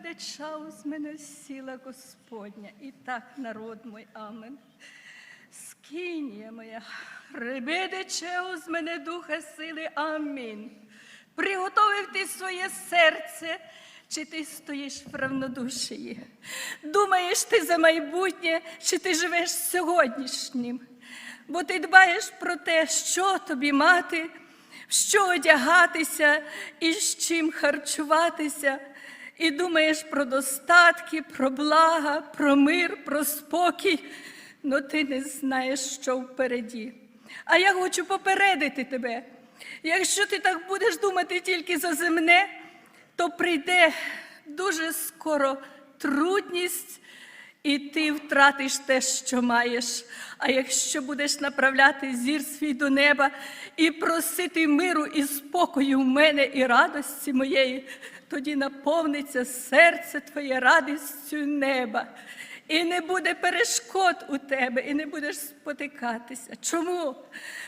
Ребедеча з мене сіла Господня, і так народ мой, амен. Скинія моя, ребедече з мене духа сили, амінь. Приготовив ти своє серце, чи ти стоїш в равнодушії? Думаєш ти за майбутнє, чи ти живеш сьогоднішнім? Бо ти дбаєш про те, що тобі мати, в що одягатися і з чим харчуватися, і думаєш про достатки, про блага, про мир, про спокій, але ти не знаєш, що впереді. А я хочу попередити тебе. Якщо ти так будеш думати тільки за земне, то прийде дуже скоро трудність, і ти втратиш те, що маєш. А якщо будеш направляти зір свій до неба і просити миру і спокою в мене і радості моєї, тоді наповниться серце твоє радістю неба. І не буде перешкод у тебе, і не будеш спотикатися. Чому?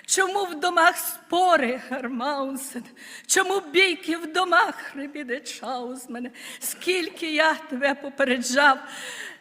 Чому в домах спори, Гармаунсен? Чому бійки в домах, Ребіде Чаузмене? Скільки я тебе попереджав,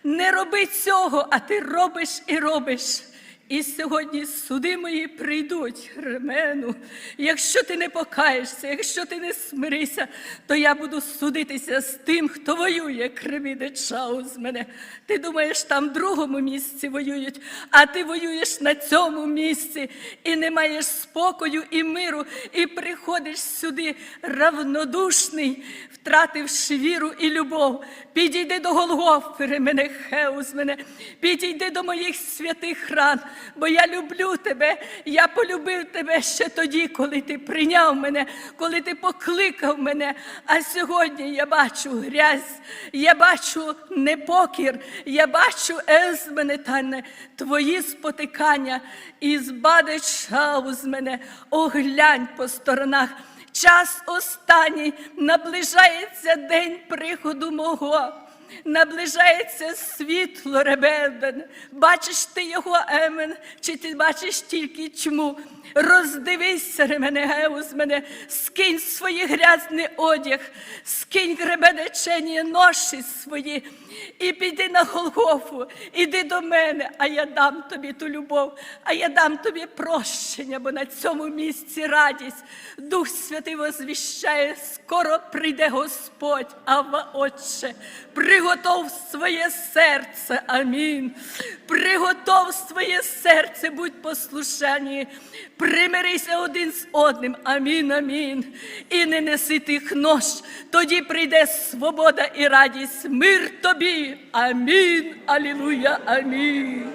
не роби цього, а ти робиш і робиш. І сьогодні суди мої прийдуть, Ремену. Якщо ти не покаєшся, якщо ти не смирися, то я буду судитися з тим, хто воює, кривіде чаус мене. Ти думаєш, там в другому місці воюють, а ти воюєш на цьому місці і не маєш спокою і миру, і приходиш сюди равнодушний, втративши віру і любов. Підійди до Голгофери, мене Хеус мене, підійди до моїх святих ран, бо я люблю тебе, я полюбив тебе ще тоді, коли ти прийняв мене, коли ти покликав мене. А сьогодні я бачу грязь, я бачу непокір, я бачу езмене тане, твої спотикання і збадечав з мене, оглянь по сторонах. Час останній наближається день приходу мого. Наближається світло ребеден. Бачиш ти його емен, чи ти бачиш тільки тьму? Роздивися, ремене геус мене, скинь свої грязний одяг, скинь гребедечені ноші свої, і піди на Голгофу, іди до мене, а я дам тобі ту любов, а я дам тобі прощення, бо на цьому місці радість. Дух Святий возвіщає, скоро прийде Господь, Ава Отче, приготов своє серце, амінь. Приготов своє серце, будь послушані. Примирися один з одним. Амінь, амінь. І не неси тих нож. Тоді прийде свобода і радість. Мир тобі. Амінь. Алілуя. Амінь.